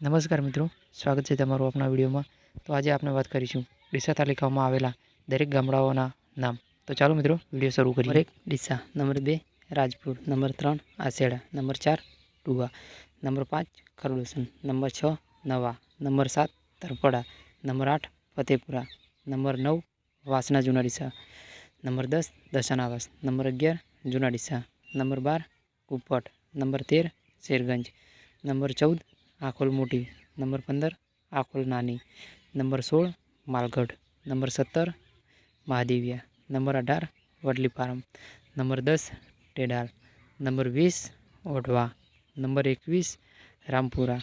નમસ્કાર મિત્રો, સ્વાગત છે તમારું આપણા વિડીયોમાં. તો આજે આપણે વાત કરીશું ડીસા તાલુકામાં આવેલા દરેક ગામડાઓના નામ. તો ચાલો મિત્રો, વીડિયો શરૂ કરીએ. નંબર એક, ડીસા. નંબર બે, રાજપુર. નંબર ત્રણ આસેડા નંબર ચાર ટુવા નંબર પાંચ ખરડુસન નંબર છ, નવા. નંબર સાત, તરપડા. નંબર આઠ, ફતેપુરા. નંબર નવ, વાસના, જૂના ડીસા. નંબર દસ, દશાનાવાસ. નંબર અગિયાર, જૂના ડીસા. નંબર બાર કુપટ નંબર તેર, શેરગંજ. નંબર ચૌદ આખોલ મોટી નંબર પંદર આખોલ નાની નંબર સોળ માલગઢ નંબર સત્તર મહાદેવિયા નંબર અઢાર વડલી ફાર્મ નંબર દસ ટેડાલ નંબર વીસ ઓઢવા નંબર એકવીસ રામપુરા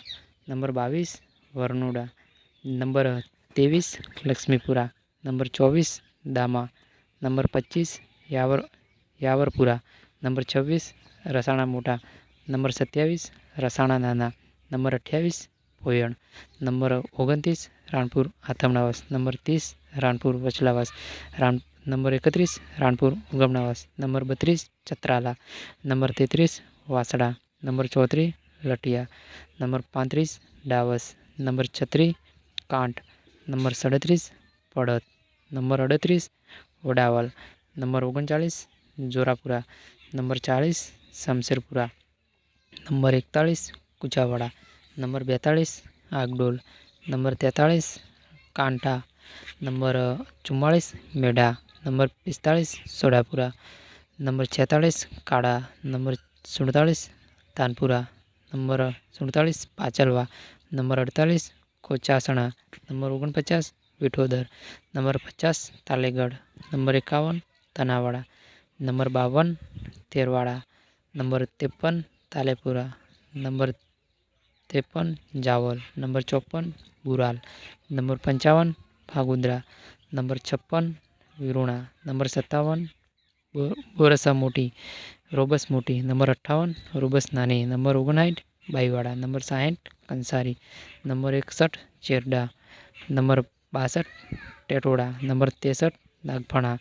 નંબર બાવીસ વરનોડા નંબર ત્રેવીસ લક્ષ્મીપુરા નંબર ચોવીસ દામા નંબર પચીસ યાવર યાવરપુરા નંબર છવ્વીસ રસાણા મોટા નંબર સત્યાવીસ રસાણા નાના નંબર અઠ્યાવીસ પોયણ નંબર ઓગણત્રીસ રાણપુર આથમણાવાસ નંબર ત્રીસ રાણપુર વચલાવાસ રાણ નંબર એકત્રીસ રાણપુર ઉગમણાવાસ નંબર બત્રીસ ચત્રાલા નંબર તેત્રીસ વાસડા નંબર ચોત્રીસ લટિયા નંબર પાંત્રીસ ડાવસ નંબર છત્રીસ Kanth number સડત્રીસ પડત number અડત્રીસ વડાવલ number ઓગણચાળીસ Jorapura number ચાળીસ શમશેરપુરા નંબર એકતાળીસ કુચાવાડા નંબર બેતાળીસ, આગડોલ. નંબર તેતાળીસ, કાંઠા. નંબર ચુમ્માળીસ, મેઢા. નંબર પિસ્તાળીસ સોડાપુરા નંબર છેતાળીસ, કાળા. નંબર સુડતાળીસ, તાનપુરા. નંબર સુડતાળીસ, પાચલવા. નંબર અડતાલીસ કોચાસણા. નંબર ઓગણપચાસ, વિઠોદર. નંબર પચાસ, તાલેગઢ. નંબર એકાવન, તનાવાડા. નંબર બાવન, તેરવાડા. નંબર ત્રેપન, તાલેપુરા. નંબર ત્રેપન જાવલ નંબર ચોપન બુરાલ નંબર પંચાવન ફાગુદ્રા નંબર છપ્પન, વિરુણા. નંબર સત્તાવન બોરસા મોટી, રોબસ મોટી. નંબર અઠ્ઠાવન, રોબસ નાની. નંબર ઓગણસાઠ બાઈવાડા નંબર સાઠ કંસારી. નંબર એકસઠ, ચેરડા. નંબર બાસઠ, ટેટોડા. નંબર ત્રેસઠ, નાગફણા.